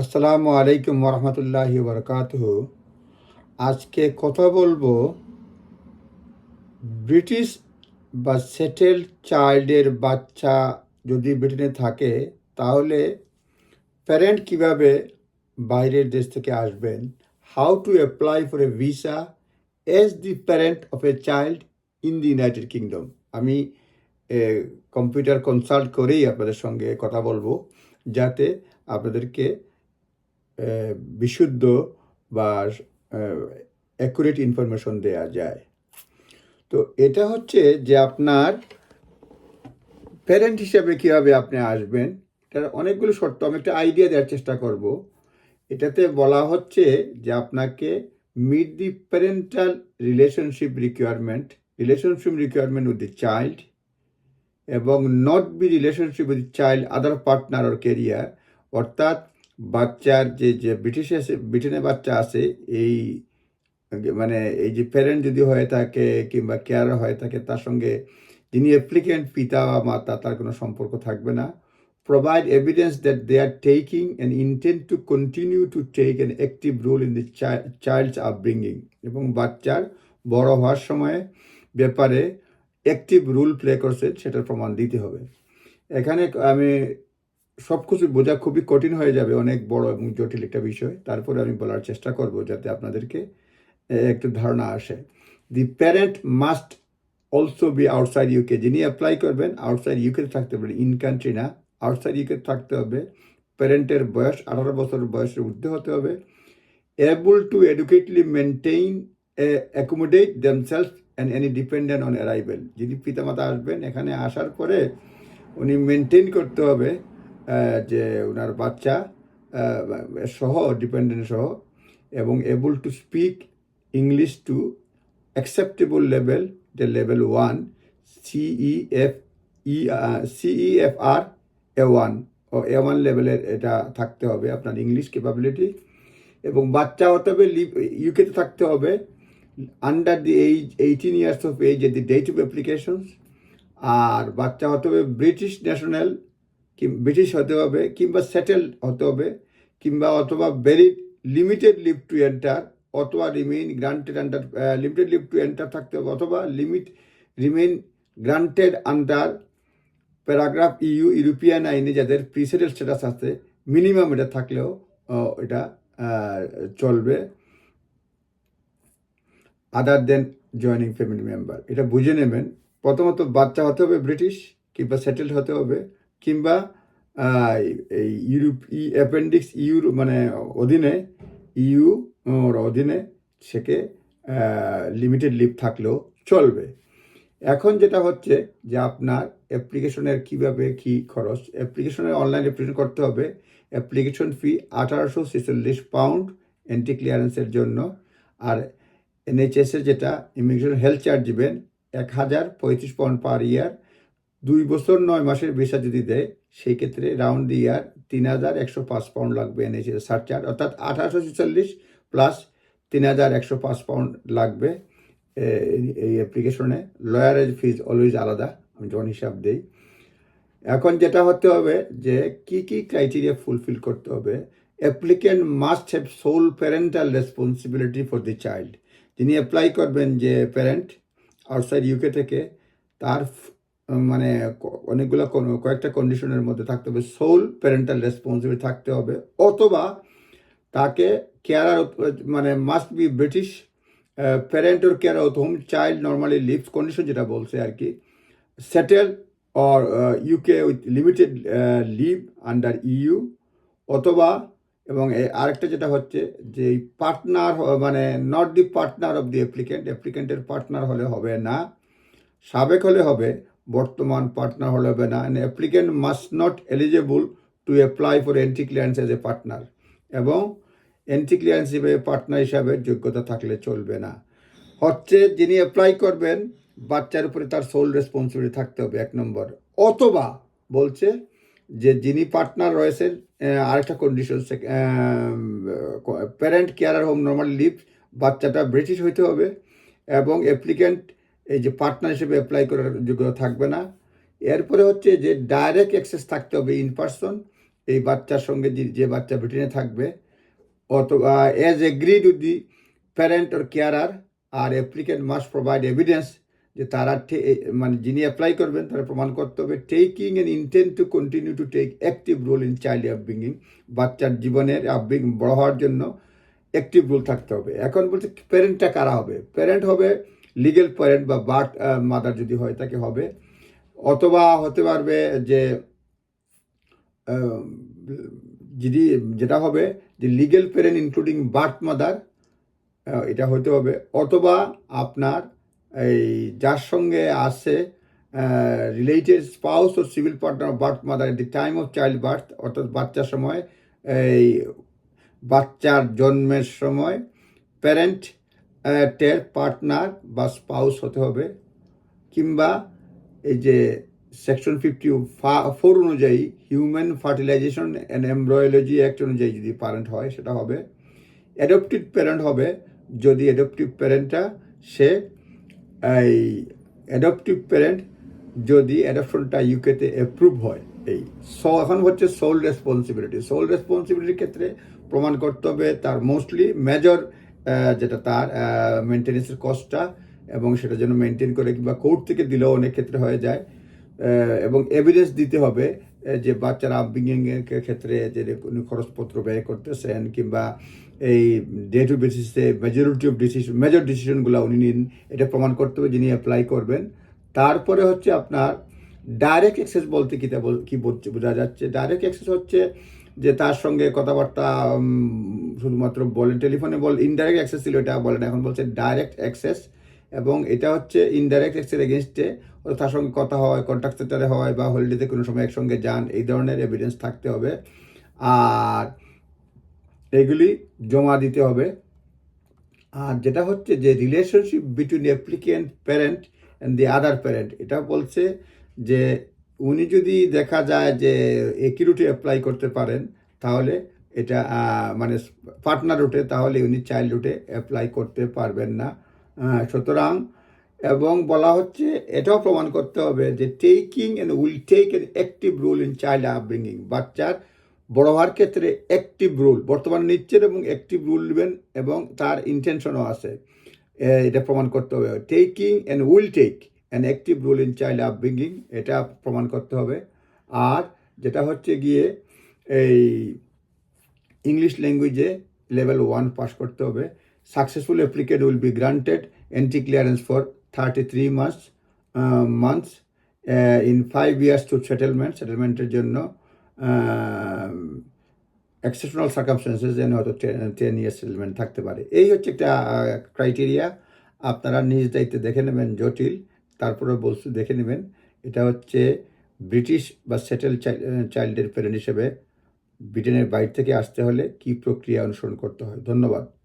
আসসালামু আলাইকুম রহমতুল্লাহ বরকাত আজকে কথা বলব ব্রিটিশ বা সেটেল চাইল্ডের বাচ্চা যদি ব্রিটেনে থাকে, তাহলে প্যারেন্ট কীভাবে বাইরের দেশ থেকে আসবেন? How to apply for a visa as the parent of a child in the United Kingdom? আমি কম্পিউটার কনসাল্ট করেই আপনাদের সঙ্গে কথা বলব, যাতে আপনাদেরকে বিশুদ্ধ বা অ্যাকুরেট ইনফরমেশন দেওয়া যায়। তো এটা হচ্ছে যে আপনার প্যারেন্ট হিসাবে কীভাবে আপনি আসবেন, এটার অনেকগুলো শর্ত। আমি একটা আইডিয়া দেওয়ার চেষ্টা করব। এটাতে বলা হচ্ছে যে আপনাকে meet the parental relationship requirement relationship requirement with the child এবং not be relationship with child other partner or carer অর্থাৎ বাচ্চার যে যে ব্রিটিশে ব্রিটেনে বাচ্চা আছে, এই মানে এই যে প্যারেন্ট যদি হয়ে থাকে কিংবা কেয়ার হয়ে থাকে, তার সঙ্গে যিনি অ্যাপ্লিকেন্ট পিতা বা মাতা, তার কোনো সম্পর্ক থাকবে না। Provide evidence that they are taking and intent to continue to take an active role in the child's upbringing এবং বাচ্চার বড় হওয়ার সময় ব্যাপারে অ্যাক্টিভ রোল প্লে করছে, সেটার প্রমাণ দিতে হবে। এখানে আমি সব কিছু বোঝা খুবই কঠিন হয়ে যাবে, অনেক বড় এবং জটিল একটা বিষয়। তারপরে আমি বলার চেষ্টা করব যাতে আপনাদেরকে একটু ধারণা আসে। The parent must also be outside UK যিনি অ্যাপ্লাই করবেন আউটসাইড ইউকে থাকতে হবে ইন কান্ট্রি না আউটসাইড ইউকে থাকতে হবে। প্যারেন্টের বয়স, আঠারো বছর বয়সের ঊর্ধ্বে হতে হবে। Able to adequately maintain accommodate themselves and any dependent on arrival যিনি পিতামাতা আসবেন, এখানে আসার পরে উনি মেনটেন করতে হবে। যে ওনার বাচ্চা সহ ডিপেন্ডেন্ট সহ, এবং able to speak English to acceptable level যে level one CE F E CE F R A one O A one লেভেলের এটা থাকতে হবে আপনার ইংলিশ ক্যাপাবিলিটি এবং বাচ্চা হতে হবে ইউকেতে থাকতে হবে under the age eighteen years of age at the date of applications আর বাচ্চা হতে হবে ব্রিটিশ ন্যাশনাল ব্রিটিশ হতে হবে কিংবা সেটেল হতে হবে কিংবা অথবা very limited leave to enter অথবা remain granted under limited leave to enter থাকতে হবে, অথবা limit remain granted under paragraph EU European আইনে যাদের প্রিসেটেল স্ট্যাটাস আছে মিনিমাম এটা থাকলেও এটা চলবে other than joining family member এটা বুঝে নেবেন। প্রথমত বাচ্চা হতে হবে ব্রিটিশ, কিংবা সেটেলড হতে হবে কিংবা এই ইউরোপ, ই অ্যাপেন্ডিক্স ইউর মানে অধীনে, ইউ অধীনে সেকে লিমিটেড লিভ থাকলেও চলবে। এখন যেটা হচ্ছে যে আপনার অ্যাপ্লিকেশনের কীভাবে কি খরচ, অ্যাপ্লিকেশনের অনলাইন অ্যাপ্লিকেশন করতে হবে। অ্যাপ্লিকেশন ফি আঠারোশো ছেচল্লিশ পাউন্ড এন্ট্রি ক্লিয়ারেন্সের জন্য। আর এনএইচএসের যেটা ইমিগ্রেশন হেলথ চার্জ দিবেন, এক হাজার পঁয়ত্রিশ পাউন্ড পার ইয়ার। দুই বছর নয় মাসের ভিসা যদি দেয় সেই ক্ষেত্রে রাউন্ড ইয়ার তিন হাজার একশো পাঁচ পাউন্ড লাগবে এনএইচএস সারচার্জ অর্থাৎ আঠারোশো ছেচল্লিশ প্লাস তিন হাজার একশো পাঁচ পাউন্ড লাগবে এই- অ্যাপ্লিকেশনে লয়ারের ফিজ অলওয়েজ আলাদা, আমি যখন হিসাব দিই। এখন যেটা হতে হবে যে, কি কি ক্রাইটেরিয়া ফুলফিল করতে হবে? Applicant must have sole parental responsibility for the child যিনি অ্যাপ্লাই করবেন যে প্যারেন্ট আউটসাইড ইউকে থেকে, তার মানে অনেকগুলো কয়েকটা কন্ডিশনের মধ্যে থাকতে হবে। সোল প্যারেন্টাল রেসপন্সিবিলিটি থাকতে হবে। অথবা তাকে কেয়ারার মানে must be British parent or care of home child normally lives condition যেটা বলছে আর কি settle or UK with limited leave under EU অথবা, এবং আরেকটা যেটা হচ্ছে যে পার্টনার মানে not the partner of the applicant অ্যাপ্লিকেন্টের partner হলে হবে না। সাবেক হলে হবে বর্তমান পার্টনার হলে হবে না and applicant must not eligible to apply for entry clearance as a partner এবং এন্ট্রি ক্লিয়ারেন্স হিসেবে পার্টনার হিসাবে যোগ্যতা থাকলে চলবে না। হচ্ছে যিনি অ্যাপ্লাই করবেন, বাচ্চার উপরে তার সোল রেসপন্সিবিলিটি থাকতে হবে, এক নম্বর। অথবা বলছে যে যিনি পার্টনার রয়েছেন আরেকটা condition parent care home normal live বাচ্চাটা ব্রিটিশ হইতে হবে এবং অ্যাপ্লিকেন্ট এই যে পার্টনার হিসেবে অ্যাপ্লাই করার যোগ্যতা থাকবে না। এরপরে হচ্ছে যে ডাইরেক্ট অ্যাক্সেস থাকতে হবে ইন পার্সন এই বাচ্চার সঙ্গে যে বাচ্চা ব্রিটেনে থাকবে, অথবা as agreed with the parent or carer R applicant must provide evidence যে তারা মানে যিনি অ্যাপ্লাই করবেন তারা প্রমাণ করতে হবে taking an intent to continue to take active role in child upbringing বাচ্চার জীবনের আপব্রিং বড় হওয়ার জন্য অ্যাক্টিভ রোল থাকতে হবে। এখন বলছে প্যারেন্টটা কারা হবে? প্যারেন্ট হবে লিগেল প্যারেন্ট বা বার্থ মাদার যদি হয়, তাকে হবে। অথবা হতে পারবে যে যদি যেটা হবে, যে legal parent including birth mother এটা হতে হবে। অথবা আপনার এই যার সঙ্গে আছে related spouse O civil partner birth mother at the time of child birth অর্থাৎ বাচ্চার সময়, এই বাচ্চার জন্মের সময় প্যারেন্ট টের পার্টনার বা স্পাউস হতে হবে কিংবা এই যে সেকশন ফিফটি ফোর অনুযায়ী human fertilisation and embryology act অনুযায়ী যদি প্যারেন্ট হয়, সেটা হবে। অ্যাডপটিভ প্যারেন্ট হবে যদি অ্যাডপটিভ প্যারেন্টটা সে, এই অ্যাডপটিভ প্যারেন্ট যদি অ্যাডপশনটা ইউকেতে অ্যাপ্রুভ হয়, এই সো, এখন হচ্ছে সোল রেসপন্সিবিলিটি সোল রেসপন্সিবিলিটির ক্ষেত্রে প্রমাণ করতে হবে তার মোস্টলি মেজর যেটা তার মেনটেন্যান্সের কস্টটা এবং সেটা যেন মেনটেন করে কিংবা কোর্ট থেকে দিলেও অনেক ক্ষেত্রে হয়ে যায়। এবং এভিডেন্স দিতে হবে যে বাচ্চার আপব্রিঙ্গিং এর ক্ষেত্রে যে খরচপত্র ব্যয় করতেছেন কিংবা এই ডে টু বেসিসে মেজরিটি অফ ডিসিশন মেজর ডিসিশনগুলো উনি নিন, এটা প্রমাণ করতে হবে যিনি অ্যাপ্লাই করবেন। তারপরে হচ্ছে আপনার ডাইরেক্ট অ্যাক্সেস বলতে কী বল- কি বোঝা যাচ্ছে। ডাইরেক্ট অ্যাক্সেস হচ্ছে যে তার সঙ্গে কথাবার্তা শুধুমাত্র বলেন টেলিফোনে বল ইনডাইরেক্ট অ্যাক্সেস ছিল, এটা বলেন এখন বলছে ডাইরেক্ট অ্যাক্সেস এবং এটা হচ্ছে ইনডাইরেক্ট অ্যাক্সেস এগেনস্টে তার সঙ্গে কথা হয় কন্ট্যাক্ট সেন্টারে হয় বা হলিডেতে কোনো সময় একসঙ্গে যান, এই ধরনের এভিডেন্স থাকতে হবে। আর এগুলি জমা দিতে হবে। আর যেটা হচ্ছে যে relationship between applicant parent and the other parent এটা বলছে যে উনি যদি দেখা যায় যে একই রুটে অ্যাপ্লাই করতে পারেন, তাহলে এটা মানে পার্টনার রুটে তাহলে উনি চাইল্ড রুটে অ্যাপ্লাই করতে পারবেন না। সুতরাং, এবং বলা হচ্ছে, এটাও প্রমাণ করতে হবে যে taking and will take an active role in child upbringing বাচ্চার বড় হওয়ার ক্ষেত্রে অ্যাক্টিভ রোল বর্তমানে নিচ্ছেন এবং অ্যাক্টিভ রোল নেবেন এবং তার ইন্টেনশনও আছে। এটা প্রমাণ করতে হবে। Taking and will take an active role in child upbringing এটা প্রমাণ করতে হবে। আর যেটা হচ্ছে গিয়ে এই ইংলিশ ল্যাঙ্গুয়েজে লেভেল ওয়ান পাস করতে হবে। Successful applicant will be granted entry clearance for thirty three months months in five years to settlement সেটেলমেন্টের জন্য এক্সেপশনাল সার্কামস্টেন্সেস যেন হয়তো টেন ইয়ার্স সেটেলমেন্ট থাকতে পারে। এই হচ্ছে একটা ক্রাইটেরিয়া আপনারা নিজ দায়িত্বে দেখে নেবেন, জটিল। তারপরে বলছি, দেখে নেবেন, এটা হচ্ছে ব্রিটিশ বা সেটেল চাইল্ডের প্যারেন্ট হিসেবে ব্রিটেনের বাইরে থেকে আসতে হলে কি প্রক্রিয়া অনুসরণ করতে হয়। ধন্যবাদ।